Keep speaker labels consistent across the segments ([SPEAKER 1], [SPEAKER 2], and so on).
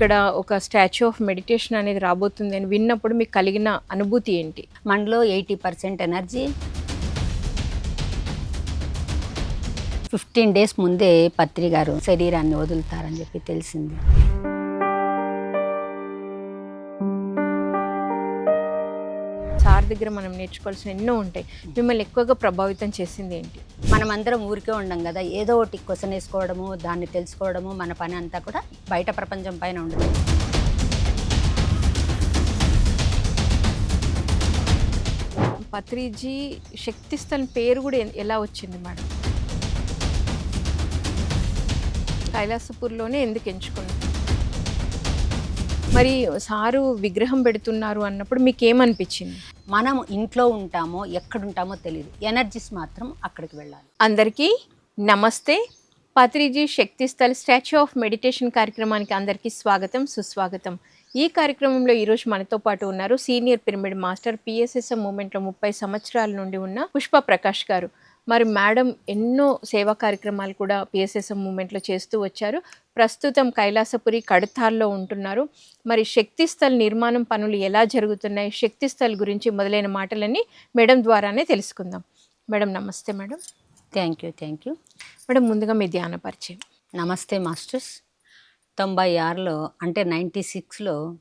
[SPEAKER 1] ఇక్కడ ఒక statue of meditation అనేది రాబోతుంది అని విన్నప్పుడు మీకు కలిగిన అనుభూతి ఏంటి?
[SPEAKER 2] మనలో eighty percent energy. Fifteen days ముందే పత్రి గారు శరీరాన్ని వదులుతారని చెప్పి తెలిసింది.
[SPEAKER 1] దగ్గర మనం నేర్చుకోవాల్సిన ఎన్నో ఉంటాయి. మిమ్మల్ని ఎక్కువగా ప్రభావితం చేసింది ఏంటి?
[SPEAKER 2] మనమందరం ఊరికే ఉండం కదా ఏదో ఒకటి క్వశ్చన్ వేసుకోవడము దాన్ని తెలుసుకోవడము మన పని అంతా కూడా బయట ప్రపంచం పైన ఉండదు
[SPEAKER 1] పత్రిజీ శక్తి స్థలం పేరు కూడా ఎలా వచ్చింది మేడం? కైలాసపూర్లోనే ఎందుకు ఎంచుకున్నారు? మరి సారు విగ్రహం పెడుతున్నారు అన్నప్పుడు మీకు ఏమనిపించింది
[SPEAKER 2] మనం ఇంట్లో ఉంటామో ఎక్కడుంటామో తెలియదు ఎనర్జీస్ మాత్రం అక్కడికి వెళ్ళాలి.
[SPEAKER 1] అందరికీ నమస్తే. Patriji Shakti Sthal statue of meditation కార్యక్రమానికి అందరికీ స్వాగతం సుస్వాగతం. ఈ కార్యక్రమంలో ఈరోజు మనతో పాటు ఉన్నారు సీనియర్ పిరమిడ్ మాస్టర్ పిఎస్ఎస్ఎం మూమెంట్లో ముప్పై సంవత్సరాల నుండి ఉన్న పుష్ప ప్రకాష్ గారు. మరి మేడం ఎన్నో సేవా కార్యక్రమాలు కూడా పిఎస్ఎస్ఎం మూమెంట్లో చేస్తూ వచ్చారు. ప్రస్తుతం కైలాసపురి కడతాల్లో ఉంటున్నారు. మరి శక్తి స్థల్ నిర్మాణం పనులు ఎలా జరుగుతున్నాయి? శక్తి స్థల్ గురించి మొదలైన మాటలన్నీ మేడం ద్వారానే తెలుసుకుందాం. మేడం నమస్తే madam.
[SPEAKER 2] Thank you thank you
[SPEAKER 1] madam ముందుగా మీ ధ్యాన పరిచయం.
[SPEAKER 2] నమస్తే మాస్టర్స్. తొంభై ఆరులో అంటే నైంటీ సిక్స్లో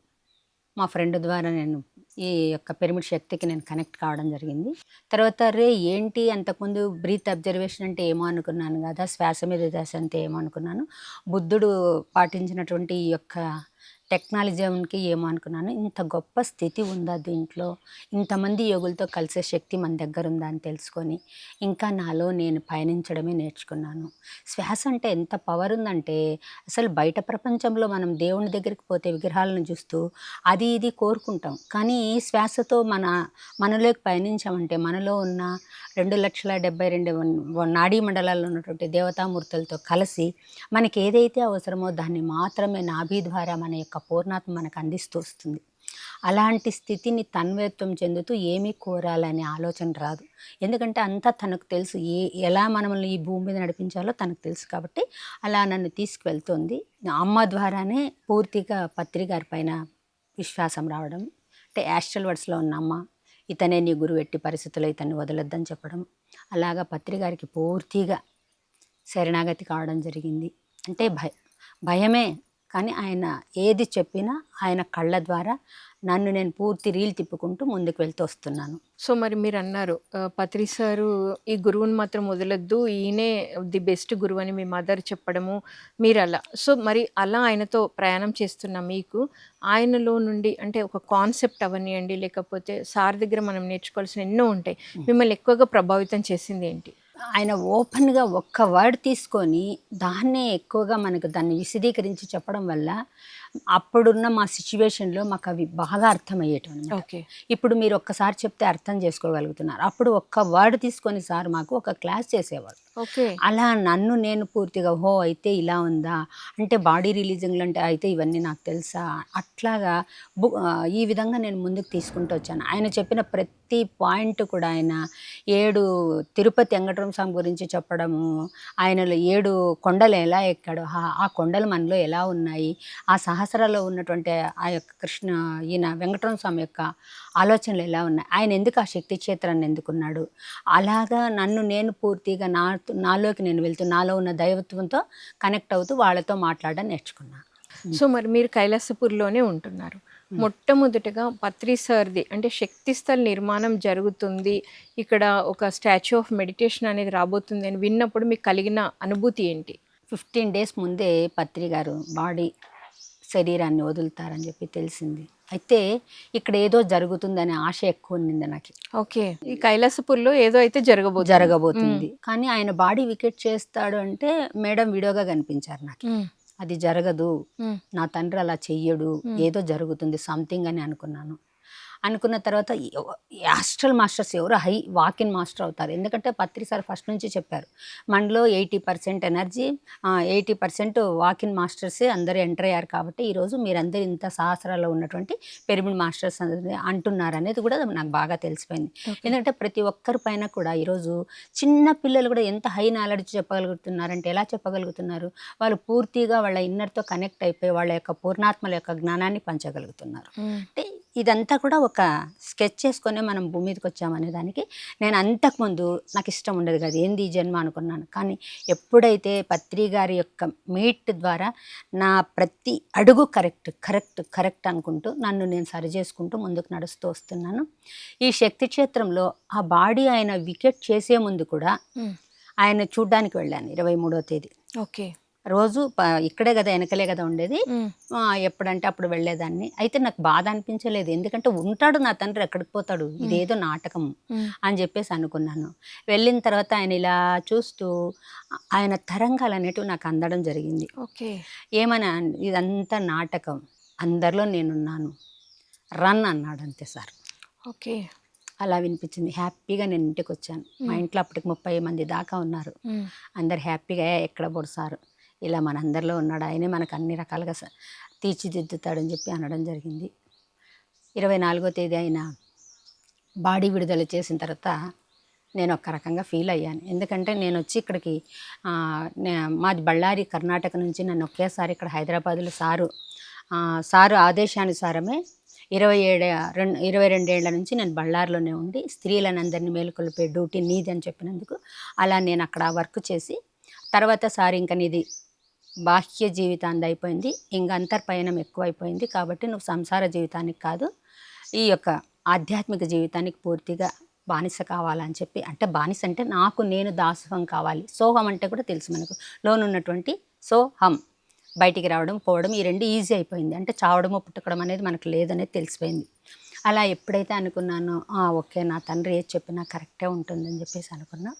[SPEAKER 2] మా ఫ్రెండ్ ద్వారా నేను ఈ యొక్క పిరమిడ్ శక్తికి నేను కనెక్ట్ కావడం జరిగింది. తర్వాత రే ఏంటి అంతకుముందు బ్రీత్ అబ్జర్వేషన్ అంటే ఏమో అనుకున్నాను కదా శ్వాస మీద ధ్యాస అంటే ఏమో అనుకున్నాను. బుద్ధుడు పాటించినటువంటి ఈ యొక్క టెక్నాలజీకి ఏమో అనుకున్నాను. ఇంత గొప్ప స్థితి ఉందా దీంట్లో? ఇంతమంది యోగులతో కలిసే శక్తి మన దగ్గర ఉందా అని తెలుసుకొని ఇంకా నాలో నేను పయనించడమే నేర్చుకున్నాను. శ్వాస అంటే ఎంత పవర్ ఉందంటే అసలు బయట ప్రపంచంలో మనం దేవుని దగ్గరికి పోతే విగ్రహాలను చూస్తూ అది ఇది కోరుకుంటాం. కానీ శ్వాసతో మన మనలోకి పయనించామంటే మనలో ఉన్న రెండు లక్షల డెబ్బై రెండు నాడీ మండలాల్లో ఉన్నటువంటి దేవతామూర్తులతో కలిసి మనకి ఏదైతే అవసరమో దాన్ని మాత్రమే నాభి ద్వారా మన యొక్క పూర్ణాత్మ మనకు అందిస్తూ వస్తుంది. అలాంటి స్థితిని తన్వేత్వం చెందుతూ ఏమీ కోరాలనే ఆలోచన రాదు. ఎందుకంటే అంతా తనకు తెలుసు ఏ ఎలా మనల్ని ఈ భూమి మీద నడిపించాలో తనకు తెలుసు కాబట్టి అలా నన్ను తీసుకువెళ్తుంది. అమ్మ ద్వారానే పూర్తిగా పత్రి గారి పైన విశ్వాసం రావడం అంటే యాస్ట్రల్ వర్డ్స్లో ఉన్న అమ్మ ఇతనే నీ గురువు ఎట్టి పరిస్థితుల్లో ఇతన్ని వదలొద్దని చెప్పడం. అలాగా పత్రికారికి పూర్తిగా శరణాగతి కావడం జరిగింది. అంటే భయ భయమే. కానీ ఆయన ఏది చెప్పినా ఆయన కళ్ళ ద్వారా నన్ను నేను పూర్తి రీల్ తిప్పుకుంటూ ముందుకు వెళ్తూ వస్తున్నాను.
[SPEAKER 1] సో మరి మీరు అన్నారు పత్రి సారు ఈ గురువుని మాత్రం వదలొద్దు ఈయనే ది బెస్ట్ గురువు అని మీ మదర్ చెప్పడము మీరు అలా సో మరి అలా ఆయనతో ప్రయాణం చేస్తున్న మీకు ఆయనలో నుండి అంటే ఒక కాన్సెప్ట్ అవనియండి లేకపోతే సార్ దగ్గర మనం నేర్చుకోవాల్సిన ఎన్నో ఉంటాయి మిమ్మల్ని ఎక్కువగా ప్రభావితం చేసింది ఏంటి?
[SPEAKER 2] ఆయన ఓపెన్గా ఒక్క వర్డ్ తీసుకొని దాన్నే ఎక్కువగా మనకు దాన్ని విశదీకరించి చెప్పడం వల్ల అప్పుడున్న మా సిచ్యువేషన్లో మాకు అవి బాగా అర్థమయ్యేటవి
[SPEAKER 1] ఓకే.
[SPEAKER 2] ఇప్పుడు మీరు ఒక్కసారి చెప్తే అర్థం చేసుకోగలుగుతున్నారు. అప్పుడు ఒక్క వర్డ్ తీసుకొని సార్ మాకు ఒక క్లాస్ చేసేవాడు
[SPEAKER 1] ఓకే.
[SPEAKER 2] అలా నన్ను నేను పూర్తిగా హో అయితే ఇలా ఉందా? అంటే బాడీ రిలీజింగ్లు అంటే అయితే ఇవన్నీ నాకు తెలుసా? అట్లాగా ఈ విధంగా నేను ముందుకు తీసుకుంటూ వచ్చాను. ఆయన చెప్పిన ప్రతి పాయింట్ కూడా ఆయన ఏడు తిరుపతి వెంకటరమణ స్వామి గురించి చెప్పడము ఆయనలో ఏడు కొండలు ఎలా ఎక్కాడు ఆ- ఆ కొండలు మనలో ఎలా ఉన్నాయి? ఆ సహస్రాలో ఉన్నటువంటి ఆ యొక్క కృష్ణ ఈయన వెంకటరమణ స్వామి యొక్క ఆలోచనలు ఎలా ఉన్నాయి? ఆయన ఎందుకు ఆ శక్తి క్షేత్రాన్ని ఎందుకున్నాడు అలాగా నన్ను నేను పూర్తిగా నా నాలోకి నేను వెళ్తూ నాలో ఉన్న దైవత్వంతో కనెక్ట్ అవుతూ వాళ్ళతో మాట్లాడడం నేర్చుకున్నాను
[SPEAKER 1] సో మరి మీరు కైలాసపూర్లోనే ఉంటున్నారు. మొట్టమొదటగా పత్రి సార్ది అంటే శక్తి స్థల్ నిర్మాణం జరుగుతుంది. ఇక్కడ ఒక స్టాచ్యూ ఆఫ్ మెడిటేషన్ అనేది రాబోతుంది అని విన్నప్పుడు మీకు కలిగిన అనుభూతి ఏంటి?
[SPEAKER 2] ఫిఫ్టీన్ డేస్ ముందే పత్రి గారు బాడీ శరీరాన్ని వదులుతారని చెప్పి తెలిసింది. అయితే ఇక్కడ ఏదో జరుగుతుందనే ఆశ ఎక్కువ ఉన్నింది నాకు.
[SPEAKER 1] ఓకే. ఈ కైలాసపూర్లో ఏదో అయితే జరగబోతుంది.
[SPEAKER 2] జరగబోతుంది. కానీ ఆయన బాడీ వికెట్ చేస్తాడు అంటే మేడం వీడియోగా కనిపించారు నాకు. అది జరగదు. నా తండ్రి అలా చెయ్యడు. ఏదో జరుగుతుంది సంథింగ్ అని అనుకున్నాను. అనుకున్న తర్వాత యాస్ట్రల్ మాస్టర్స్ ఎవరు హై వాకిన్ మాస్టర్ అవుతారు. ఎందుకంటే పత్రి సార్ ఫస్ట్ నుంచి చెప్పారు. మనలో eighty percent energy eighty percent walk in మాస్టర్సే అందరూ ఎంటర్ అయ్యారు కాబట్టి ఈరోజు మీరందరూ ఇంత సహస్రాల్లో ఉన్నటువంటి పిరమిడ్ మాస్టర్స్ అంటున్నారు అనేది కూడా నాకు బాగా తెలిసిపోయింది. ఎందుకంటే ప్రతి ఒక్కరి పైన కూడా ఈరోజు చిన్న పిల్లలు కూడా ఎంత హై నాలెడ్జ్ చెప్పగలుగుతున్నారంటే ఎలా చెప్పగలుగుతున్నారు? వాళ్ళు పూర్తిగా వాళ్ళ ఇన్నర్తో కనెక్ట్ అయిపోయి వాళ్ళ యొక్క పూర్ణాత్మల యొక్క జ్ఞానాన్ని పంచగలుగుతున్నారు. అంటే ఇదంతా కూడా ఒక స్కెచ్ చేసుకొని మనం భూమి మీదకి వచ్చామనే దానికి నేను అంతకుముందు నాకు ఇష్టం ఉండదు కదా. ఏంది ఈ జన్మ అనుకున్నాను. కానీ ఎప్పుడైతే పత్రి గారి యొక్క మీట్ ద్వారా నా ప్రతి అడుగు కరెక్ట్ కరెక్ట్ కరెక్ట్ అనుకుంటూ నన్ను నేను సరి చేసుకుంటూ ముందుకు నడుస్తూ వస్తున్నాను. ఈ శక్తి క్షేత్రంలో ఆ బాడీ ఆయన వికెట్ చేసే ముందు కూడా ఆయన చూడ్డానికి వెళ్ళాను ఇరవై మూడో తేదీ.
[SPEAKER 1] ఓకే.
[SPEAKER 2] రోజు ఇక్కడే కదా వెనకలే కదా ఉండేది. ఎప్పుడంటే అప్పుడు వెళ్ళేదాన్ని. అయితే నాకు బాధ అనిపించలేదు. ఎందుకంటే ఉంటాడు నా తండ్రి ఎక్కడికి పోతాడు? ఇదేదో నాటకం అని చెప్పేసి అనుకున్నాను. వెళ్ళిన తర్వాత ఆయన ఇలా చూస్తూ ఆయన తరంగాలు అనేటివి నాకు అందడం జరిగింది.
[SPEAKER 1] ఓకే.
[SPEAKER 2] ఏమని ఇదంతా నాటకం. అందరిలో నేనున్నాను. రన్ అన్నాడు అంతే సార్.
[SPEAKER 1] ఓకే.
[SPEAKER 2] అలా వినిపించింది. హ్యాపీగా నేను ఇంటికి వచ్చాను. మా ఇంట్లో అప్పటికి ముప్పై మంది దాకా ఉన్నారు. అందరు హ్యాపీగా "ఏ, ఎక్కడ పొడిసారు ఇలా మన అందరిలో ఉన్నాడు. ఆయనే మనకు అన్ని రకాలుగా స- తీర్చిదిద్దుతాడని చెప్పి అనడం జరిగింది. ఇరవై నాలుగో తేదీ అయిన బాడీ విడుదల చేసిన తర్వాత నేను ఒక రకంగా ఫీల్ అయ్యాను. ఎందుకంటే నేను వచ్చి ఇక్కడికి నే- మాది బళ్ళారి కర్ణాటక నుంచి నన్ను ఒకేసారి ఇక్కడ హైదరాబాద్లో సారు సారు ఆదేశానుసారమే ఇరవై ఏడు రెండు ఇరవై రెండేళ్ళ నుంచి నేను బళ్ళారిలోనే ఉండి స్త్రీలనందరినీ మేలుకొల్పే డ్యూటీ నీది అని చెప్పినందుకు అలా నేను అక్కడ వర్క్ చేసి తర్వాత సార్ ఇంకా నీది బాహ్య జీవితాన్ని అయిపోయింది. ఇంక అంతర్పయనం ఎక్కువైపోయింది. కాబట్టి నువ్వు సంసార జీవితానికి కాదు ఈ యొక్క ఆధ్యాత్మిక జీవితానికి పూర్తిగా బానిస కావాలని చెప్పి అంటే బానిస అంటే నాకు నేను దాసోహం కావాలి. సోహం అంటే కూడా తెలుసు మనకు. లోనున్నటువంటి సోహం బయటికి రావడం పోవడం ఈ రెండు ఈజీ అయిపోయింది. అంటే చావడము పుట్టకడం అనేది మనకు లేదనేది తెలిసిపోయింది. అలా ఎప్పుడైతే అనుకున్నానో "ఆ, ఓకే నా తండ్రి ఏది చెప్పినా కరెక్టే ఉంటుందని చెప్పేసి అనుకున్నా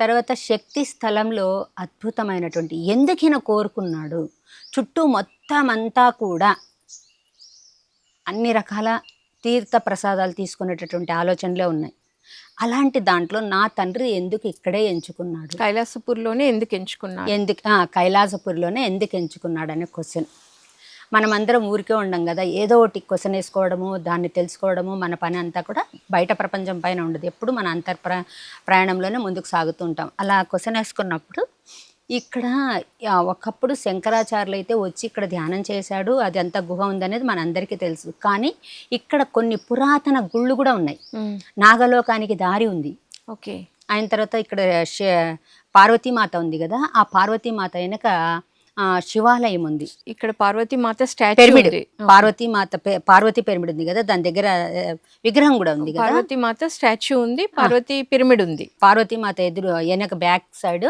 [SPEAKER 2] తర్వాత శక్తి స్థలంలో అద్భుతమైనటువంటి ఎందుకైనా కోరుకున్నాడు. చుట్టూ మొత్తం అంతా కూడా అన్ని రకాల తీర్థ ప్రసాదాలు తీసుకునేటటువంటి ఆలోచనలే ఉన్నాయి. అలాంటి దాంట్లో నా తండ్రి ఎందుకు ఇక్కడే ఎంచుకున్నాడు?
[SPEAKER 1] కైలాసపూర్లోనే ఎందుకు ఎంచుకున్నారు
[SPEAKER 2] ఎందుకు ఆ, కైలాసపురిలోనే ఎందుకు ఎంచుకున్నాడు అనే క్వశ్చన్ మనమందరం ఊరికే ఉండం కదా. ఏదో ఒకటి క్వశ్చన్ వేసుకోవడము దాన్ని తెలుసుకోవడము మన పని అంతా కూడా బయట ప్రపంచం పైన ఉండదు. ఎప్పుడు మన అంతర్ ప్ర ప్రయాణంలోనే ముందుకు సాగుతూ ఉంటాం. అలా క్వశ్చన్ వేసుకున్నప్పుడు ఇక్కడ ఒకప్పుడు శంకరాచార్యులు అయితే వచ్చి ఇక్కడ ధ్యానం చేశాడు. అది అంత గుహ ఉందనేది మనందరికీ తెలుసు. కానీ ఇక్కడ కొన్ని పురాతన గుళ్ళు కూడా ఉన్నాయి. నాగలోకానికి దారి ఉంది.
[SPEAKER 1] ఓకే.
[SPEAKER 2] ఆయన తర్వాత ఇక్కడ పార్వతీమాత ఉంది కదా. ఆ పార్వతీమాత వెనక శివాలయం ఉంది.
[SPEAKER 1] ఇక్కడ Parvati Mata statue
[SPEAKER 2] pyramid Parvatimata Parvati pyramid ఉంది కదా దాని దగ్గర విగ్రహం కూడా ఉంది కదా?
[SPEAKER 1] పార్వతీ మాత స్టాచ్యూ ఉంది పార్వతీ పిరమిడ్ ఉంది.
[SPEAKER 2] పార్వతీమాత ఎదురు వెనక బ్యాక్ సైడ్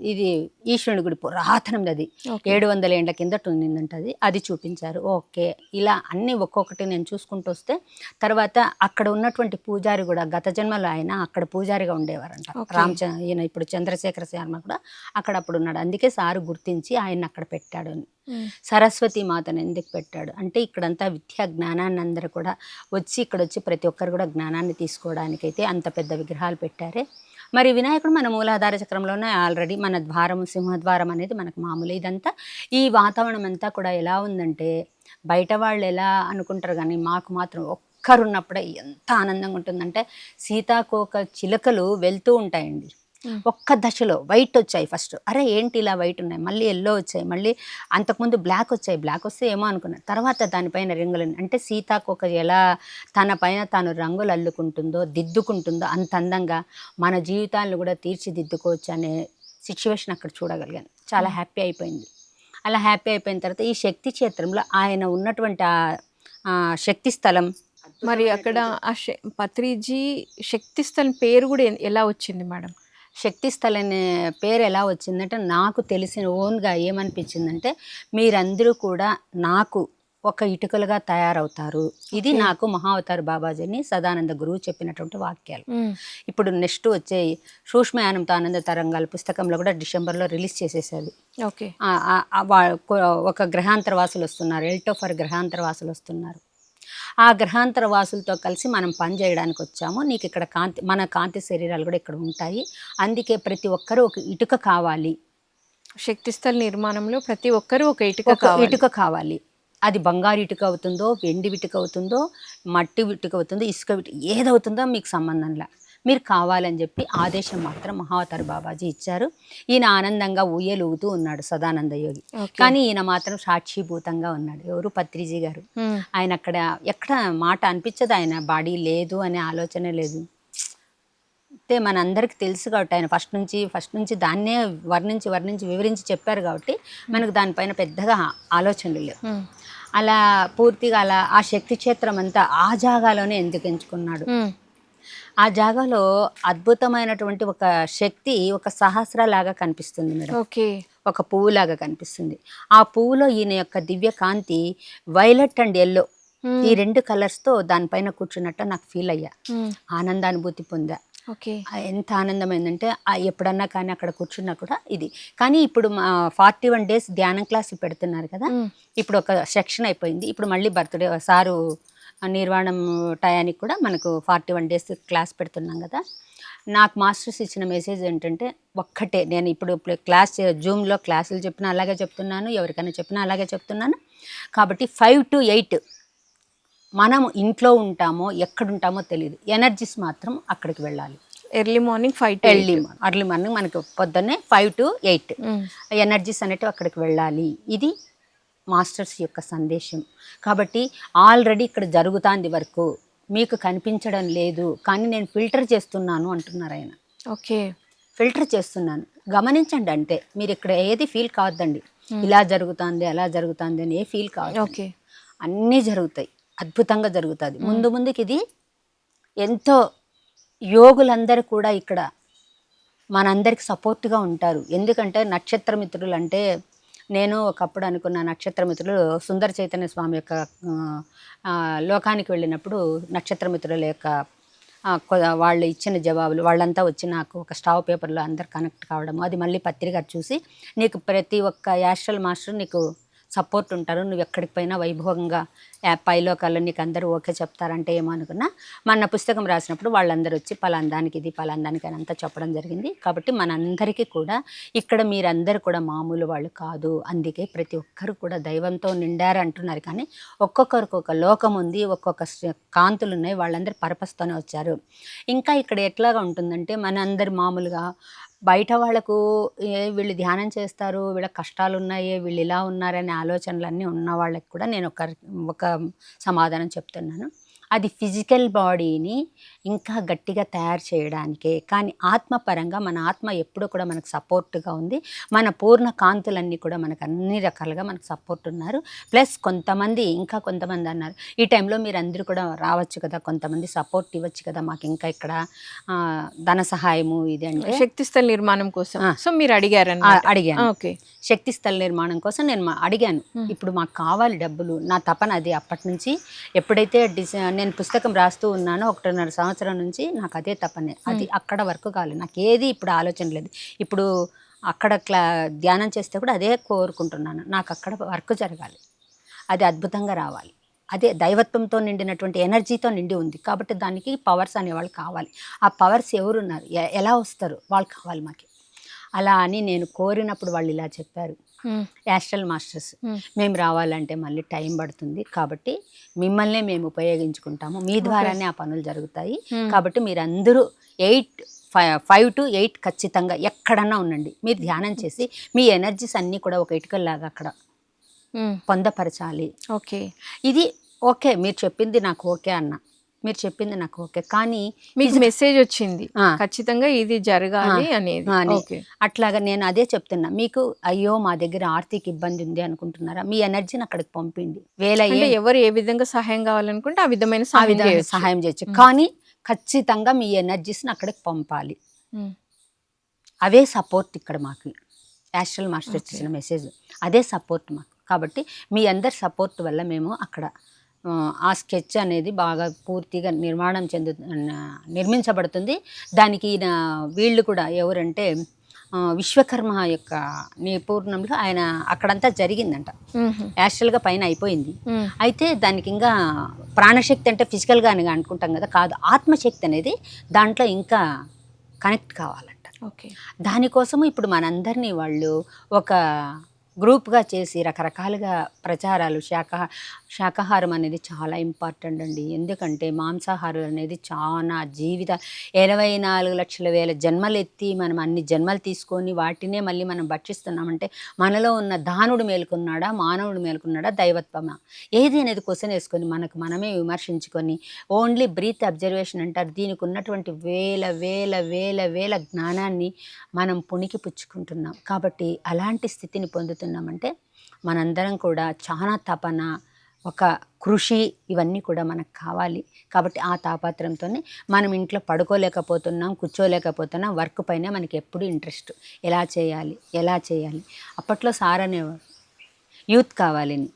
[SPEAKER 2] ఇది ఈశ్వరుని గుడి పురాతనం అది.
[SPEAKER 1] Okay.
[SPEAKER 2] ఏడు వందల ఏండ్ల కిందట ఉండిందంట అది చూపించారు. ఓకే. ఇలా అన్ని ఒక్కొక్కటి నేను చూసుకుంటూ వస్తే తర్వాత అక్కడ ఉన్నటువంటి పూజారి కూడా గత జన్మలో ఆయన అక్కడ పూజారిగా ఉండేవారంట. రామచ ఈయన ఇప్పుడు చంద్రశేఖర శర్మ కూడా అక్కడ అప్పుడు ఉన్నాడు. అందుకే సారు గుర్తించి ఆయన అక్కడ పెట్టాడు. అని సరస్వతి మాతను ఎందుకు పెట్టాడు? అంటే ఇక్కడంతా విద్యా జ్ఞానాన్ని అందరూ కూడా వచ్చి ఇక్కడ వచ్చి ప్రతి ఒక్కరు కూడా జ్ఞానాన్ని తీసుకోవడానికైతే అంత పెద్ద విగ్రహాలు పెట్టారే. మరి వినాయకుడు మన మూలాధార చక్రంలోనే ఆల్రెడీ మన ద్వారం సింహద్వారం అనేది మనకు మామూలు. ఇదంతా ఈ వాతావరణం అంతా కూడా ఎలా ఉందంటే బయట వాళ్ళు ఎలా అనుకుంటారు కానీ మాకు మాత్రం ఒక్కరున్నప్పుడే ఎంత ఆనందంగా ఉంటుందంటే సీతాకోక చిలకలు వెళ్తూ ఉంటాయండి. ఒక్క దశలో వైట్ వచ్చాయి ఫస్ట్. అరే ఏంటి ఇలా వైట్ ఉన్నాయి? మళ్ళీ ఎల్లో వచ్చాయి మళ్ళీ అంతకుముందు బ్లాక్ వచ్చాయి. బ్లాక్ వస్తే ఏమో అనుకున్నా. తర్వాత దానిపైన రింగులు అంటే సీతాకోక ఎలా తన పైన తాను రంగులు అల్లుకుంటుందో దిద్దుకుంటుందో అంత అందంగా మన జీవితాలను కూడా తీర్చిదిద్దుకోవచ్చు అనే సిచ్యువేషన్ అక్కడ చూడగలిగాను. చాలా హ్యాపీ అయిపోయింది. అలా హ్యాపీ అయిపోయిన తర్వాత ఈ శక్తి క్షేత్రంలో ఆయన ఉన్నటువంటి ఆ- శక్తి స్థలం
[SPEAKER 1] మరి అక్కడ ఆ శ- పత్రిజీ శక్తి స్థలం పేరు కూడా ఎలా వచ్చింది మేడం?
[SPEAKER 2] శక్తి స్థల్ అనే పేరు ఎలా వచ్చిందంటే నాకు తెలిసిన ఓన్గా ఏమనిపించిందంటే మీరందరూ కూడా నాకు ఒక ఇటుకలుగా తయారవుతారు. ఇది నాకు మహావతార్ బాబాజీని సదానంద గురువు చెప్పినటువంటి వాక్యాలు. ఇప్పుడు నెక్స్ట్ వచ్చే సూక్ష్మయానంతో ఆనంద తరంగాల పుస్తకంలో కూడా డిసెంబర్లో రిలీజ్ చేసేసారు
[SPEAKER 1] ఓకే.
[SPEAKER 2] ఒక గ్రహాంతర వాసులు వస్తున్నారు. ఎల్టోఫర్ గ్రహాంతర వాసులు వస్తున్నారు. ఆ గ్రహాంతర వాసులతో కలిసి మనం పని చేయడానికి వచ్చాము. నీకు ఇక్కడ కాంతి మన కాంతి శరీరాలు కూడా ఇక్కడ ఉంటాయి. అందుకే ప్రతి ఒక్కరూ ఒక ఇటుక కావాలి.
[SPEAKER 1] శక్తి స్థల నిర్మాణంలో ప్రతి ఒక్కరూ ఒక ఇటుక
[SPEAKER 2] ఇటుక కావాలి. అది బంగారు ఇటుక అవుతుందో వెండి ఇటుక అవుతుందో మట్టి ఇటుక అవుతుందో ఇసుక ఇటుక ఏదవుతుందో మీకు సంబంధంలా మీరు కావాలని చెప్పి ఆదేశం మాత్రం మహావతార్ బాబాజీ ఇచ్చారు. ఈయన ఆనందంగా ఊయలు ఊగుతూ ఉన్నాడు సదానంద యోగి. కానీ ఈయన మాత్రం సాక్షిభూతంగా ఉన్నాడు. ఎవరు? పత్రిజీ గారు. ఆయన అక్కడ ఎక్కడ మాట అనిపించదు. ఆయన బాడీ లేదు అనే ఆలోచన లేదు. అంటే మనందరికి తెలుసు కాబట్టి ఆయన ఫస్ట్ నుంచి ఫస్ట్ నుంచి దాన్నే వర్ణించి వర్ణించి వివరించి చెప్పారు కాబట్టి మనకు దానిపైన పెద్దగా ఆలోచనలు లేవు. అలా పూర్తిగా అలా ఆ శక్తి క్షేత్రం అంతా ఆ జాగాలోనే ఎందుకు ఎంచుకున్నాడు? ఆ జాగాలో అద్భుతమైనటువంటి ఒక శక్తి ఒక సహస్ర లాగా కనిపిస్తుంది మేడం.
[SPEAKER 1] ఓకే.
[SPEAKER 2] ఒక పువ్వులాగా కనిపిస్తుంది. ఆ పువ్వులో ఈయన యొక్క దివ్య కాంతి వైలెట్ అండ్ ఎల్లో ఈ రెండు కలర్స్తో దానిపైన కూర్చున్నట్టు నాకు ఫీల్ అయ్యా. ఆనందానుభూతి పొందా.
[SPEAKER 1] ఓకే.
[SPEAKER 2] ఎంత ఆనందమైందంటే ఎప్పుడన్నా కానీ అక్కడ కూర్చున్నా కూడా ఇది. కానీ ఇప్పుడు ఫార్టీ వన్ డేస్ ధ్యానం క్లాసులు పెడుతున్నారు కదా ఇప్పుడు ఒక సెక్షన్ అయిపోయింది. ఇప్పుడు మళ్ళీ బర్త్డే సారు నిర్వాణం టయానికి కూడా మనకు ఫార్టీ వన్ డేస్ క్లాస్ పెడుతున్నాం కదా. నాకు మాస్టర్స్ ఇచ్చిన మెసేజ్ ఏంటంటే ఒక్కటే నేను ఇప్పుడు ఇప్పుడు క్లాస్ జూమ్లో క్లాసులు చెప్పినా అలాగే చెప్తున్నాను ఎవరికైనా చెప్పినా అలాగే చెప్తున్నాను. కాబట్టి ఫైవ్ టు ఎయిట్ మనం ఇంట్లో ఉంటామో ఎక్కడ ఉంటామో తెలియదు ఎనర్జీస్ మాత్రం అక్కడికి వెళ్ళాలి.
[SPEAKER 1] Early morning five to
[SPEAKER 2] early early morning మనకు పొద్దున్నే ఫైవ్ టు ఎయిట్ ఎనర్జీస్ అనేటివి అక్కడికి వెళ్ళాలి. ఇది మాస్టర్స్ యొక్క సందేశం. కాబట్టి ఆల్రెడీ ఇక్కడ జరుగుతాంది వరకు. మీకు కనిపించడం లేదు. కానీ నేను ఫిల్టర్ చేస్తున్నాను అంటున్నారు ఆయన.
[SPEAKER 1] ఓకే.
[SPEAKER 2] ఫిల్టర్ చేస్తున్నాను. గమనించండి అంటే మీరు ఇక్కడ ఏది ఫీల్ కావద్దండి. ఇలా జరుగుతుంది అలా జరుగుతుంది అని ఏ ఫీల్ కావద్దు
[SPEAKER 1] ఓకే.
[SPEAKER 2] అన్నీ జరుగుతాయి. అద్భుతంగా జరుగుతుంది. ముందు ముందుకి ఇది ఎంతో యోగులందరూ కూడా ఇక్కడ మనందరికి సపోర్ట్గా ఉంటారు. ఎందుకంటే నక్షత్ర మిత్రులు అంటే నేను ఒకప్పుడు అనుకున్న నక్షత్రమిత్రులు సుందర చైతన్య స్వామి యొక్క లోకానికి వెళ్ళినప్పుడు నక్షత్రమిత్రుల యొక్క వాళ్ళు ఇచ్చిన జవాబులు వాళ్ళంతా వచ్చి నాకు ఒక స్టావ్ పేపర్లో అందరు కనెక్ట్ కావడము అది మళ్ళీ పత్రిక చూసి నీకు ప్రతి ఒక్క యాస్ట్రల్ మాస్టర్ నీకు సపోర్ట్ ఉంటారు. నువ్వు ఎక్కడికి పోయినా వైభవంగా పైలో పైలోకాల్లో నీకు అందరూ ఓకే చెప్తారంటే ఏమో అనుకున్నా. మన పుస్తకం రాసినప్పుడు వాళ్ళందరూ వచ్చి పలాందానికి ఇది పలాందానికి అని అంతా చెప్పడం జరిగింది. కాబట్టి మనందరికీ కూడా ఇక్కడ మీరందరూ కూడా మామూలు వాళ్ళు కాదు. అందుకే ప్రతి ఒక్కరు కూడా దైవంతో నిండారు అంటున్నారు. కానీ ఒక్కొక్కరికి ఒక లోకం ఉంది ఒక్కొక్క కాంతులు ఉన్నాయి. వాళ్ళందరూ పర్పస్తోనే వచ్చారు. ఇంకా ఇక్కడ ఎట్లాగా ఉంటుందంటే మన అందరు మామూలుగా బయట వాళ్ళకు వీళ్ళు ధ్యానం చేస్తారు వీళ్ళ కష్టాలు ఉన్నాయి వీళ్ళు ఇలా ఉన్నారనే ఆలోచనలన్నీ ఉన్న వాళ్ళకి కూడా నేను ఒక ఒక సమాధానం చెప్తున్నాను. అది ఫిజికల్ బాడీని ఇంకా గట్టిగా తయారు చేయడానికే. కానీ ఆత్మపరంగా మన ఆత్మ ఎప్పుడూ కూడా మనకు సపోర్ట్గా ఉంది. మన పూర్ణ కాంతులన్నీ కూడా మనకు అన్ని రకాలుగా మనకు సపోర్ట్ ఉన్నారు. ప్లస్ కొంతమంది ఇంకా కొంతమంది అన్నారు ఈ టైంలో మీరు అందరూ కూడా రావచ్చు కదా కొంతమంది సపోర్ట్ ఇవ్వచ్చు కదా మాకు ఇంకా ఇక్కడ ధన సహాయము ఇది అంటే
[SPEAKER 1] శక్తి స్థల నిర్మాణం కోసం. సో మీరు అడిగారన్న
[SPEAKER 2] ఆ, అడిగాను.
[SPEAKER 1] ఓకే.
[SPEAKER 2] శక్తి స్థల నిర్మాణం కోసం నేను అడిగాను. ఇప్పుడు మాకు కావాలి డబ్బులు. నా తపన అది అప్పటి నుంచి ఎప్పుడైతే నేను పుస్తకం రాస్తూ ఉన్నానో ఒకటిన్నర సంవత్సరం నుంచి నాకు అదే తపనే అది అక్కడ వరకు కావాలి నాకు ఏది ఇప్పుడు ఆలోచన లేదు. ఇప్పుడు అక్కడ క్లా ధ్యానం చేస్తే కూడా అదే కోరుకుంటున్నాను. నాకు అక్కడ వర్క్ జరగాలి. అది అద్భుతంగా రావాలి. అదే దైవత్వంతో నిండినటువంటి ఎనర్జీతో నిండి ఉంది. కాబట్టి దానికి పవర్స్ అనేవాళ్ళు కావాలి. ఆ పవర్స్ ఎవరున్నారు? ఎలా వస్తారు? వాళ్ళు కావాలి మాకు. అలా అని నేను కోరినప్పుడు వాళ్ళు ఇలా చెప్పారు. Astral masters. మేము రావాలంటే మళ్ళీ టైం పడుతుంది. కాబట్టి మిమ్మల్నే మేము ఉపయోగించుకుంటాము. మీ ద్వారానే ఆ పనులు జరుగుతాయి. కాబట్టి మీరందరూ eight five five to eight ఖచ్చితంగా ఎక్కడన్నా ఉండండి. మీరు ధ్యానం చేసి మీ ఎనర్జీస్ అన్నీ కూడా ఒక ఇటుకల్లాగా అక్కడ పొందపరచాలి.
[SPEAKER 1] ఓకే.
[SPEAKER 2] ఇది ఓకే. మీరు చెప్పింది నాకు ఓకే అన్న. మీరు చెప్పింది నాకు ఓకే. కానీ
[SPEAKER 1] మీకు మెసేజ్ వచ్చింది. ఖచ్చితంగా ఇది జరగాలి అనేది.
[SPEAKER 2] అట్లాగా నేను అదే చెప్తున్నా. మీకు అయ్యో మా దగ్గర ఆర్థిక ఇబ్బంది ఉంది అనుకుంటున్నారా? మీ ఎనర్జీని అక్కడికి పంపిండి వేల
[SPEAKER 1] అంటే
[SPEAKER 2] ఏ-
[SPEAKER 1] ఎవరు ఏ విధంగా సహాయం కావాలనుకుంటే ఆ విధమైన సహాయం చేయొచ్చు.
[SPEAKER 2] కానీ ఖచ్చితంగా మీ ఎనర్జీస్ని అక్కడికి పంపాలి. అవే సపోర్ట్ ఇక్కడ మాకు. యాస్ట్రల్ మాస్టర్ ఇచ్చిన మెసేజ్ అదే సపోర్ట్ మాకు. కాబట్టి మీ అందరి సపోర్ట్ వల్ల మేము అక్కడ ఆ, స్కెచ్ అనేది బాగా పూర్తిగా నిర్మాణం చెందు నిర్మించబడుతుంది. దానికి వీళ్ళు కూడా ఎవరంటే విశ్వకర్మ యొక్క నిపూర్ణంలో ఆయన అక్కడంతా జరిగిందంట. యాక్చువల్గా పైన అయిపోయింది. అయితే దానికి ఇంకా ప్రాణశక్తి అంటే ఫిజికల్గా అని అనుకుంటాం కదా కాదు ఆత్మశక్తి అనేది దాంట్లో ఇంకా కనెక్ట్ కావాలంట.
[SPEAKER 1] ఓకే.
[SPEAKER 2] దానికోసము ఇప్పుడు మనందరినీ వాళ్ళు ఒక గ్రూప్గా చేసి రకరకాలుగా ప్రచారాలు శాఖా శాకాహారం అనేది చాలా ఇంపార్టెంట్ అండి. ఎందుకంటే మాంసాహారం అనేది చాలా జీవిత ఇరవై నాలుగు లక్షల వేల జన్మలు ఎత్తి మనం అన్ని జన్మలు తీసుకొని వాటినే మళ్ళీ మనం భక్షిస్తున్నామంటే మనలో ఉన్న దానుడు మేలుకున్నాడా మానవుడు మేలుకున్నాడా దైవత్వమా? ఏది అనేది క్వశ్చన్ వేసుకొని మనకు మనమే విమర్శించుకొని ఓన్లీ బ్రీత్ అబ్జర్వేషన్ అంటారు. దీనికి ఉన్నటువంటి వేల వేల వేల వేల జ్ఞానాన్ని మనం పుణికి పుచ్చుకుంటున్నాం కాబట్టి అలాంటి స్థితిని పొందుతున్నామంటే మనందరం కూడా చాలా తపన ఒక కృషి ఇవన్నీ కూడా మనకు కావాలి. కాబట్టి ఆ తాపత్రంతోనే మనం ఇంట్లో పడుకోలేకపోతున్నాం కూర్చోలేకపోతున్నాం వర్క్ పైన మనకి ఎప్పుడు ఇంట్రెస్ట్. ఎలా చేయాలి ఎలా చేయాలి? అప్పట్లో సార్ అనేవారు. యూత్ కావాలని.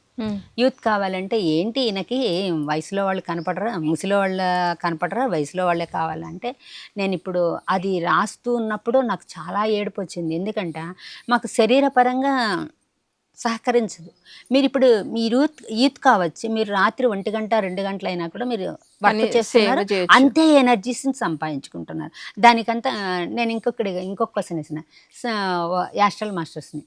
[SPEAKER 2] యూత్ కావాలంటే ఏంటి ఈయనకి? వయసులో వాళ్ళు కనపడరా? ముసిలో వాళ్ళ కనపడరా? వయసులో వాళ్ళే కావాలంటే నేను ఇప్పుడు అది రాస్తూ ఉన్నప్పుడు నాకు చాలా ఏడుపు వచ్చింది ఎందుకంటే మాకు శరీరపరంగా సహకరించదు. మీరు ఇప్పుడు మీ యూత్ కావచ్చు మీరు రాత్రి ఒంటి గంట రెండు గంటలు అయినా కూడా మీరు వర్క్ చేస్తున్నారు. అంతే ఎనర్జీస్ని సంపాదించుకుంటున్నారు. దానికంతా నేను ఇంకొకటి ఇంకొక క్వశ్చన్ వేసిన. యాస్ట్రల్ మాస్టర్స్ని.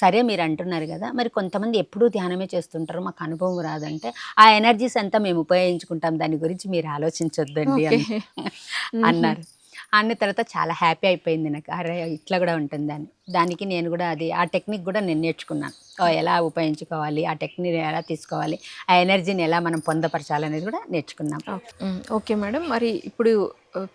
[SPEAKER 2] సరే మీరు అంటున్నారు కదా మరి కొంతమంది ఎప్పుడూ ధ్యానమే చేస్తుంటారు మాకు అనుభవం రాదంటే ఆ ఎనర్జీస్ అంతా మేము ఉపయోగించుకుంటాం దాని గురించి మీరు ఆలోచించొద్దండి అన్నారు. అన్న తర్వాత చాలా హ్యాపీ అయిపోయింది నాకు. అరే ఇట్లా కూడా ఉంటుంది అని. దానికి నేను కూడా అది ఆ టెక్నిక్ కూడా నేను నేర్చుకున్నాను. ఎలా ఉపయోగించుకోవాలి ఆ టెక్నిక్ ఎలా తీసుకోవాలి ఆ ఎనర్జీని ఎలా మనం పొందపరచాలనేది కూడా నేర్చుకున్నాం.
[SPEAKER 1] Okay madam. మరి ఇప్పుడు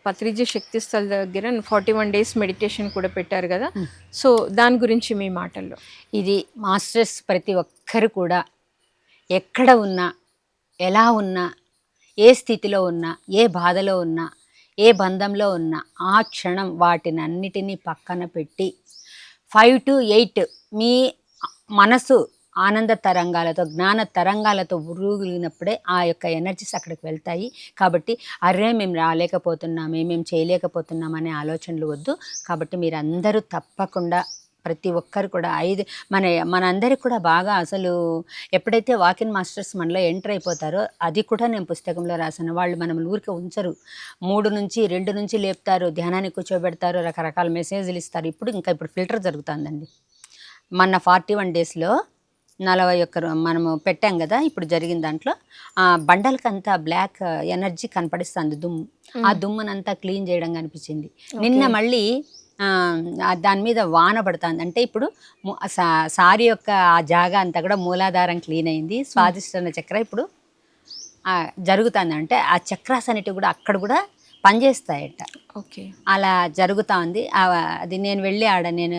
[SPEAKER 1] పత్రిజీ శక్తి స్థల్ దగ్గర ఫార్టీ వన్ డేస్ మెడిటేషన్ కూడా పెట్టారు కదా. సో దాని గురించి మీ మాటల్లో.
[SPEAKER 2] ఇది మాస్టర్స్ ప్రతి ఒక్కరు కూడా ఎక్కడ ఉన్నా ఎలా ఉన్నా ఏ స్థితిలో ఉన్నా ఏ బాధలో ఉన్నా ఏ బంధంలో ఉన్నా ఆ క్షణం వాటినన్నిటినీ పక్కన పెట్టి ఫైవ్ టు ఎయిట్ మీ మనసు ఆనంద తరంగాలతో జ్ఞాన తరంగాలతో ఉరుగులినప్పుడే ఆ యొక్క ఎనర్జీస్ అక్కడికి వెళ్తాయి. కాబట్టి అరే మేము రాలేకపోతున్నామే మేము చేయలేకపోతున్నాం అనే ఆలోచనలు వద్దు. కాబట్టి మీరందరూ తప్పకుండా ప్రతి ఒక్కరు కూడా ఐదు మన మనందరికి కూడా బాగా అసలు ఎప్పుడైతే వాకిన్ మాస్టర్స్ మనలో ఎంటర్ అయిపోతారో అది కూడా నేను పుస్తకంలో రాశాను. వాళ్ళు మనం ఊరికే ఉంచరు. మూడు నుంచి రెండు నుంచి లేపుతారు ధ్యానానికి కూర్చోబెడతారు రకరకాల మెసేజ్లు ఇస్తారు. ఇప్పుడు ఇంకా ఇప్పుడు ఫిల్టర్ జరుగుతుందండి. మొన్న ఫార్టీ వన్ డేస్లో నలభై ఒక్క మనము పెట్టాం కదా ఇప్పుడు జరిగిన దాంట్లో ఆ బండలకంతా బ్లాక్ ఎనర్జీ కనపడిస్తుంది దుమ్ము. ఆ దుమ్మునంతా క్లీన్ చేయడం కనిపించింది. నిన్న మళ్ళీ దాని మీద వాన పడుతుంది. అంటే ఇప్పుడు సారీ యొక్క ఆ జాగా అంతా కూడా మూలాధారం క్లీన్ అయింది. స్వాదిష్టన చక్ర ఇప్పుడు జరుగుతుంది. అంటే ఆ చక్రాస్ అనేటివి కూడా అక్కడ కూడా పనిచేస్తాయట.
[SPEAKER 1] ఓకే.
[SPEAKER 2] అలా జరుగుతూ ఉంది అది నేను వెళ్ళి ఆడ నేను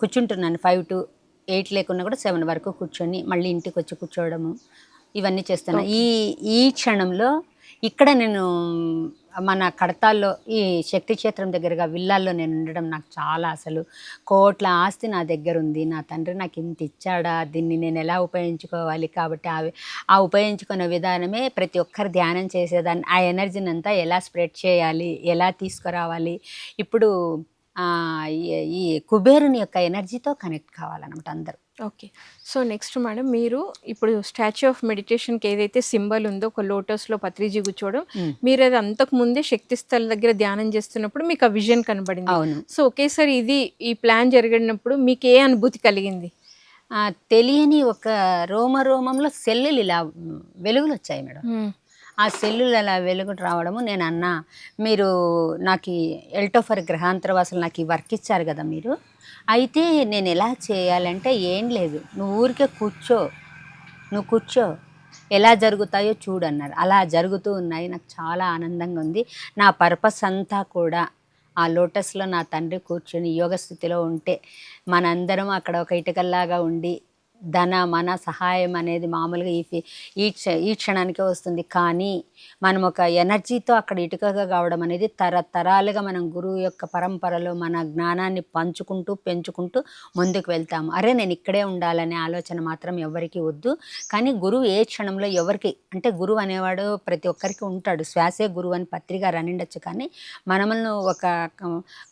[SPEAKER 2] కూర్చుంటున్నాను. ఫైవ్ టు ఎయిట్ లేకున్నా కూడా సెవెన్ వరకు కూర్చొని మళ్ళీ ఇంటికి వచ్చి కూర్చోవడము ఇవన్నీ చేస్తున్నాను ఈ ఈ క్షణంలో ఇక్కడ నేను మన కడతాల్లో ఈ శక్తి క్షేత్రం దగ్గరగా విల్లాల్లో నేను ఉండడం నాకు చాలా అసలు కోట్ల ఆస్తి నా దగ్గర ఉంది. నా తండ్రి నాకు ఇంత ఇచ్చాడా? దీన్ని నేను ఎలా ఉపయోగించుకోవాలి? కాబట్టి ఆ ఆ ఉపయోగించుకునే విధానమే ప్రతి ఒక్కరు ధ్యానం చేసేదాన్ని. ఆ ఎనర్జీని అంతా ఎలా స్ప్రెడ్ చేయాలి? ఎలా తీసుకురావాలి? ఇప్పుడు ఈ- ఈ కుబేరుని యొక్క ఎనర్జీతో కనెక్ట్ కావాలన్నమాట అందరూ.
[SPEAKER 1] ఓకే. సో నెక్స్ట్ మేడం మీరు ఇప్పుడు స్టాచ్యూ ఆఫ్ మెడిటేషన్కి ఏదైతే సింబల్ ఉందో ఒక లోటస్లో పత్రిజీ కూర్చోవడం. మీరు అది అంతకు ముందే శక్తి స్థల్ దగ్గర ధ్యానం చేస్తున్నప్పుడు మీకు ఆ విజన్ కనబడింది.
[SPEAKER 2] అవును.
[SPEAKER 1] సో ఒకేసారి ఇది ఈ ప్లాన్ జరిగినప్పుడు మీకు ఏ అనుభూతి కలిగింది?
[SPEAKER 2] తెలియని ఒక రోమ రోమంలో సెల్లులు ఇలా వెలుగులు వచ్చాయి మేడం. ఆ సెల్లులు అలా వెలుగు రావడము నేను అన్నా మీరు నాకు ఎల్టోఫర్ గ్రహాంతరవాసులు నాకు ఈ వర్క్ ఇచ్చారు కదా మీరు? అయితే నేను ఎలా చేయాలంటే ఏం లేదు. నువ్వు ఊరికే కూర్చో. నువ్వు కూర్చో. ఎలా జరుగుతాయో చూడన్నారు అలా జరుగుతూ ఉన్నాయి. నాకు చాలా ఆనందంగా ఉంది. నా పర్పస్ అంతా కూడా ఆ లోటస్లో నా తండ్రి కూర్చొని యోగ స్థితిలో ఉంటే మనందరం అక్కడ ఒక ఇటుకల్లాగా ఉండి ధన మన సహాయం అనేది మామూలుగా ఈ ఈ క్ష- ఈ క్షణానికే వస్తుంది. కానీ మనం ఒక ఎనర్జీతో అక్కడ ఇటుకగా కావడం అనేది తరతరాలుగా మనం గురువు యొక్క పరంపరలో మన జ్ఞానాన్ని పంచుకుంటూ పెంచుకుంటూ ముందుకు వెళ్తాము. అరే నేను ఇక్కడే ఉండాలనే ఆలోచన మాత్రం ఎవరికి వద్దు. కానీ గురువు ఏ క్షణంలో ఎవరికి అంటే గురువు అనేవాడు ప్రతి ఒక్కరికి ఉంటాడు. శ్వాసే గురువు అని పత్రిక రనిండొచ్చు. కానీ మనము ఒక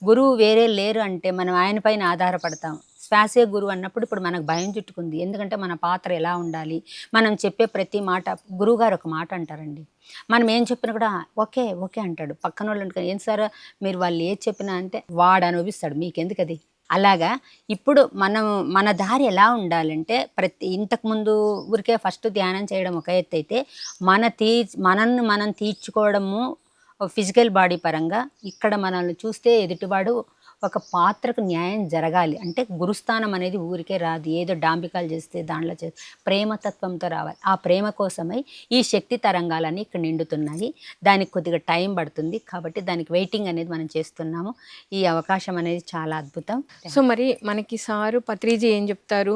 [SPEAKER 2] గురువు వేరే లేరు అంటే మనం ఆయన పైన ఆధారపడతాం శ్వాసే గురువు అన్నప్పుడు ఇప్పుడు మనకు భయం చుట్టుకుంది. ఎందుకంటే మన పాత్ర ఎలా ఉండాలి? మనం చెప్పే ప్రతి మాట గురువుగారు ఒక మాట అంటారండి. మనం ఏం చెప్పినా కూడా ఓకే ఓకే అంటాడు. పక్కన వాళ్ళు ఉంటారు, ఏం సార్? మీరు వాళ్ళు ఏది చెప్పినా అంటే వాడు అనుభవిస్తాడు. మీకెందుకు అది? అలాగా ఇప్పుడు మనం మన దారి ఎలా ఉండాలంటే ప్రతి ఇంతకుముందు ఊరికే ఫస్ట్ ధ్యానం చేయడం ఒక ఎత్తు అయితే మన తీ మనల్ని మనం తీర్చుకోవడము ఫిజికల్ బాడీ పరంగా ఇక్కడ మనల్ని చూస్తే ఎదుటివాడు ఒక పాత్రకు న్యాయం జరగాలి. అంటే గురుస్థానం అనేది ఊరికే రాదు. ఏదో డాంబికాలు చేస్తే దాంట్లో చే ప్రేమతత్వంతో రావాలి. ఆ ప్రేమ కోసమై ఈ శక్తి తరంగాలన్నీ ఇక్కడ నిండుతున్నాయి. దానికి కొద్దిగా టైం పడుతుంది కాబట్టి దానికి వెయిటింగ్ అనేది మనం చేస్తున్నాము. ఈ అవకాశం అనేది చాలా అద్భుతం.
[SPEAKER 1] సో మరి మనకి సారు పత్రిజీ ఏం చెప్తారు?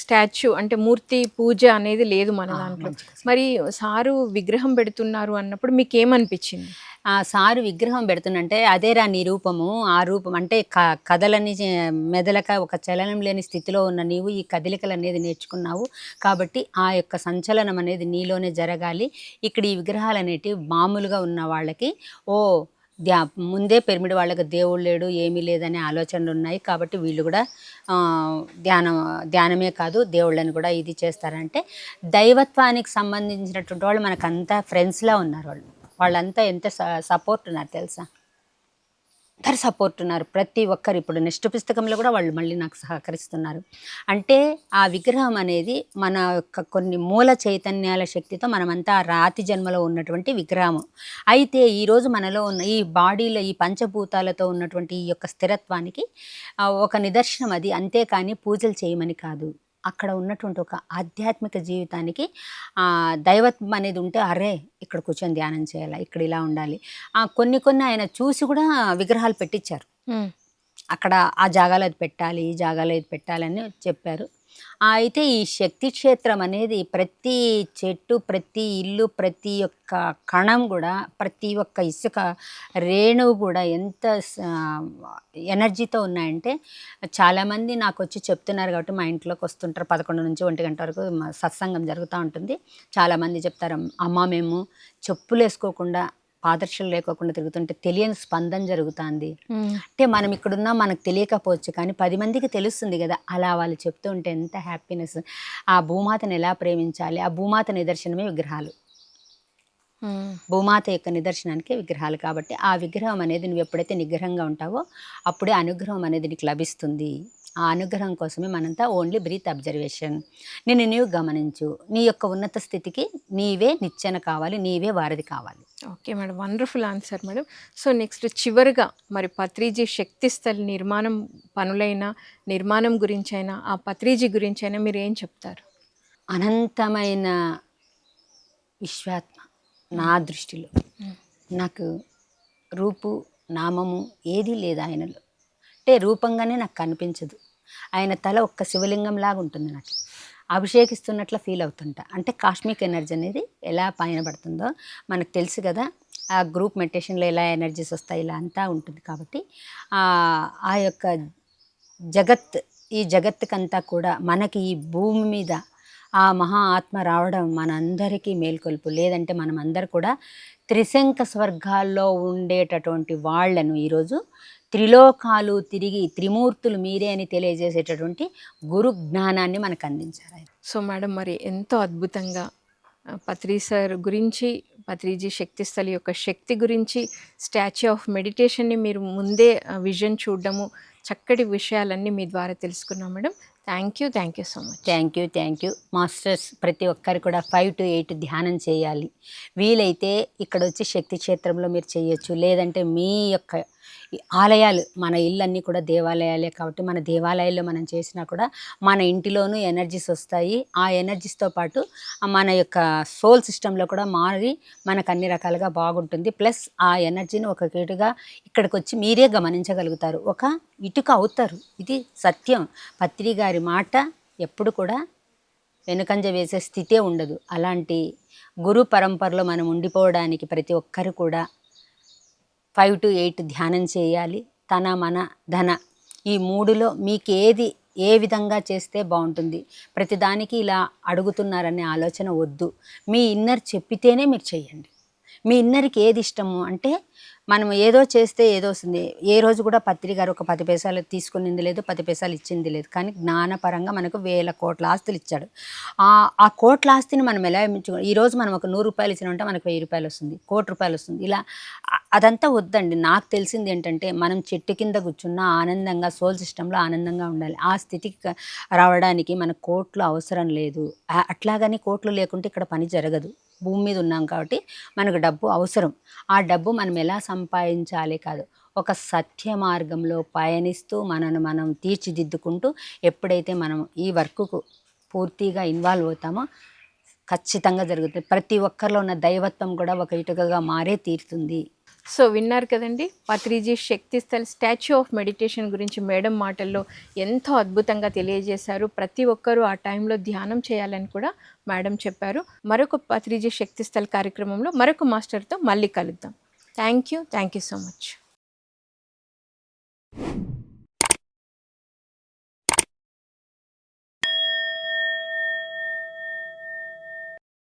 [SPEAKER 1] స్టాచ్యూ అంటే మూర్తి పూజ అనేది లేదు మన దాంట్లో. మరి సారు విగ్రహం పెడుతున్నారు అన్నప్పుడు మీకు ఏమనిపించింది
[SPEAKER 2] ఆ సారు విగ్రహం పెడుతున్నంటే అదేరా నీ రూపము. ఆ రూపం అంటే క కథలని మెదలక ఒక చలనం లేని స్థితిలో ఉన్న నీవు ఈ కదలికలు అనేది నేర్చుకున్నావు. కాబట్టి ఆ యొక్క సంచలనం అనేది నీలోనే జరగాలి. ఇక్కడ ఈ విగ్రహాలు అనేటివి మామూలుగా ఉన్న వాళ్ళకి ఓ ధ్యా ముందే పిరమిడ్ వాళ్ళకి దేవుడు లేడు ఏమీ లేదనే ఆలోచనలు ఉన్నాయి కాబట్టి వీళ్ళు కూడా ధ్యానం ధ్యానమే కాదు దేవుళ్ళని కూడా ఇది చేస్తారంటే దైవత్వానికి సంబంధించినటువంటి వాళ్ళు మనకంతా ఫ్రెండ్స్లా ఉన్నారు వాళ్ళు. వాళ్ళంతా ఎంత సపోర్ట్ ఉన్నారు తెలుసా? అందరు సపోర్ట్ ఉన్నారు. ప్రతి ఒక్కరు ఇప్పుడు నెక్స్ట్ పుస్తకంలో కూడా వాళ్ళు మళ్ళీ నాకు సహకరిస్తున్నారు. అంటే ఆ విగ్రహం అనేది మన యొక్క కొన్ని మూల చైతన్యాల శక్తితో మనమంతా రాతి జన్మలో ఉన్నటువంటి విగ్రహం అయితే ఈరోజు మనలో ఉన్న ఈ బాడీలో ఈ పంచభూతాలతో ఉన్నటువంటి ఈ యొక్క స్థిరత్వానికి ఒక నిదర్శనం అది. అంతేకాని పూజలు చేయమని కాదు. అక్కడ ఉన్నటువంటి ఒక ఆధ్యాత్మిక జీవితానికి దైవత్వం అనేది ఉంటే అరే ఇక్కడ కూర్చొని ధ్యానం చేయాలి ఇక్కడ ఇలా ఉండాలి. ఆ, కొన్ని కొన్ని ఆయన చూసి కూడా విగ్రహాలు పెట్టించారు. అక్కడ ఆ జాగాలో అది పెట్టాలి ఈ జాగాలో ఇది పెట్టాలని చెప్పారు. అయితే ఈ శక్తి క్షేత్రం అనేది ప్రతి చెట్టు ప్రతి ఇల్లు ప్రతి ఒక్క కణం కూడా ప్రతి ఒక్క ఇసుక రేణువు కూడా ఎంత ఎనర్జీతో ఉన్నాయంటే చాలామంది నాకు వచ్చి చెప్తున్నారు కాబట్టి మా ఇంట్లోకి వస్తుంటారు. పదకొండు నుంచి ఒంటి గంట వరకు సత్సంగం జరుగుతూ ఉంటుంది. చాలామంది చెప్తారు అమ్మ మేము చెప్పులు వేసుకోకుండా పాదర్శలు లేకోకుండా తిరుగుతుంటే తెలియని స్పందన జరుగుతుంది. అంటే మనం ఇక్కడున్నా మనకు తెలియకపోవచ్చు కానీ పది మందికి తెలుస్తుంది కదా అలా వాళ్ళు చెప్తూ ఉంటే ఎంత హ్యాపీనెస్ ఆ భూమాతను ఎలా ప్రేమించాలి? ఆ భూమాత నిదర్శనమే విగ్రహాలు. భూమాత యొక్క నిదర్శనానికి విగ్రహాలు కాబట్టి ఆ విగ్రహం అనేది నువ్వు ఎప్పుడైతే నిగ్రహంగా ఉంటావో అప్పుడే అనుగ్రహం అనేది నీకు లభిస్తుంది. ఆ అనుగ్రహం కోసమే మనంతా ఓన్లీ బ్రీత్ అబ్జర్వేషన్. నిన్ను నీవు గమనించు. నీ యొక్క ఉన్నత స్థితికి నీవే నిచ్చెన కావాలి నీవే వారధి కావాలి.
[SPEAKER 1] Okay madam wonderful answer madam. So next చివరిగా మరి పత్రిజీ శక్తి స్థల్ నిర్మాణం పనులైన నిర్మాణం గురించైనా ఆ పత్రిజీ గురించైనా మీరు ఏం చెప్తారు?
[SPEAKER 2] అనంతమైన విశ్వాత్మ నా దృష్టిలో. నాకు రూపు నామము ఏదీ లేదు ఆయనలో. అంటే రూపంగానే నాకు కనిపించదు. ఆయన తల ఒక్క శివలింగం లాగా ఉంటుంది నాకు. అభిషేకిస్తున్నట్లు ఫీల్ అవుతుంటా. అంటే కాస్మిక్ ఎనర్జీ అనేది ఎలా పైన పడుతుందో మనకు తెలుసు కదా ఆ గ్రూప్ మెడిటేషన్లో ఎలా ఎనర్జీస్ వస్తాయి ఇలా అంతా ఉంటుంది కాబట్టి ఆ యొక్క జగత్ ఈ జగత్తుకంతా కూడా మనకి ఈ భూమి మీద ఆ మహా ఆత్మ రావడం మనందరికీ మేల్కొల్పు. లేదంటే మనం అందరు కూడా త్రిశంక స్వర్గాల్లో ఉండేటటువంటి వాళ్ళను ఈరోజు త్రిలోకాలు తిరిగి త్రిమూర్తులు మీరే అని తెలియజేసేటటువంటి గురు జ్ఞానాన్ని మనకు అందించారు ఆయన.
[SPEAKER 1] సో మేడం మరి ఎంతో అద్భుతంగా ఆ, పత్రి సార్ గురించి పత్రిజీ శక్తి స్థలి యొక్క శక్తి గురించి స్టాచ్యూ ఆఫ్ మెడిటేషన్ని మీరు ముందే విజన్ చూడడము చక్కటి విషయాలన్నీ మీ ద్వారా తెలుసుకున్నాం madam thank you thank you so much.
[SPEAKER 2] Thank you thank you. Masters ప్రతి ఒక్కరు కూడా ఫైవ్ టు ఎయిట్ ధ్యానం చేయాలి. వీలైతే ఇక్కడ వచ్చి శక్తి క్షేత్రంలో మీరు చేయొచ్చు. లేదంటే మీ యొక్క ఆలయాలు మన ఇళ్ళన్నీ కూడా దేవాలయాలే కాబట్టి మన దేవాలయాల్లో మనం చేసినా కూడా మన ఇంటిలోనూ ఎనర్జీస్ వస్తాయి. ఆ ఎనర్జీస్తో పాటు మన యొక్క సోల్ సిస్టంలో కూడా మారి మనకు అన్ని రకాలుగా బాగుంటుంది. ప్లస్ ఆ ఎనర్జీని ఒక ఇటుగా ఇక్కడికి వచ్చి మీరే గమనించగలుగుతారు. ఒక ఇటుక అవుతారు. ఇది సత్యం. పత్రి గారి మాట ఎప్పుడు కూడా వెనుకంజ వేసే స్థితే ఉండదు. అలాంటి గురు పరంపరలో మనం ఉండిపోవడానికి ప్రతి ఒక్కరు కూడా ఫైవ్ టు ఎయిట్ ధ్యానం చేయాలి. తన మన ధన ఈ మూడులో మీకు ఏది ఏ విధంగా చేస్తే బాగుంటుంది? ప్రతిదానికి ఇలా అడుగుతున్నారనే ఆలోచన వద్దు. మీ ఇన్నర్ చెప్పితేనే మీరు చేయండి. మీ ఇన్నర్కి ఏది ఇష్టము అంటే మనం ఏదో చేస్తే ఏదో వస్తుంది. ఏ రోజు కూడా పత్రి గారు ఒక పది పైసలు తీసుకునింది లేదు పది పైసలు ఇచ్చింది లేదు. కానీ జ్ఞానపరంగా మనకు వేల కోట్ల ఆస్తులు ఇచ్చాడు. ఆ కోట్ల ఆస్తిని మనం ఎలా మించుకో ఈ రోజు మనం ఒక నూరు రూపాయలు ఇచ్చిన ఉంటే మనకు వెయ్యి రూపాయలు వస్తుంది కోటి రూపాయలు వస్తుంది. ఇలా అదంతా వద్దండి. నాకు తెలిసింది ఏంటంటే మనం చెట్టు కింద కూర్చున్న ఆనందంగా సోల్ సిస్టంలో ఆనందంగా ఉండాలి. ఆ స్థితికి రావడానికి మనకు కోట్లు అవసరం లేదు. అట్లాగని కోట్లు లేకుంటే ఇక్కడ పని జరగదు. భూమి మీద ఉన్నాం కాబట్టి మనకు డబ్బు అవసరం. ఆ డబ్బు మనం ఎలా సంపాదించాలి కాదు. ఒక సత్య మార్గంలో పయనిస్తూ మనను మనం తీర్చిదిద్దుకుంటూ ఎప్పుడైతే మనం ఈ వర్క్కు పూర్తిగా ఇన్వాల్వ్ అవుతామో ఖచ్చితంగా జరుగుతుంది. ప్రతి ఒక్కరిలో ఉన్న దైవత్వం కూడా ఒక ఇటుకగా మారే తీరుతుంది.
[SPEAKER 1] సో విన్నారు కదండి Patriji Shaktisthal statue of meditation గురించి మేడం మాటల్లో ఎంతో అద్భుతంగా తెలియజేశారు. ప్రతి ఒక్కరూ ఆ టైంలో ధ్యానం చేయాలని కూడా మేడం చెప్పారు. మరొక పత్రిజీ శక్తిస్థల్ కార్యక్రమంలో మరొక మాస్టర్తో మళ్ళీ కలుద్దాం. Thank you thank you so much.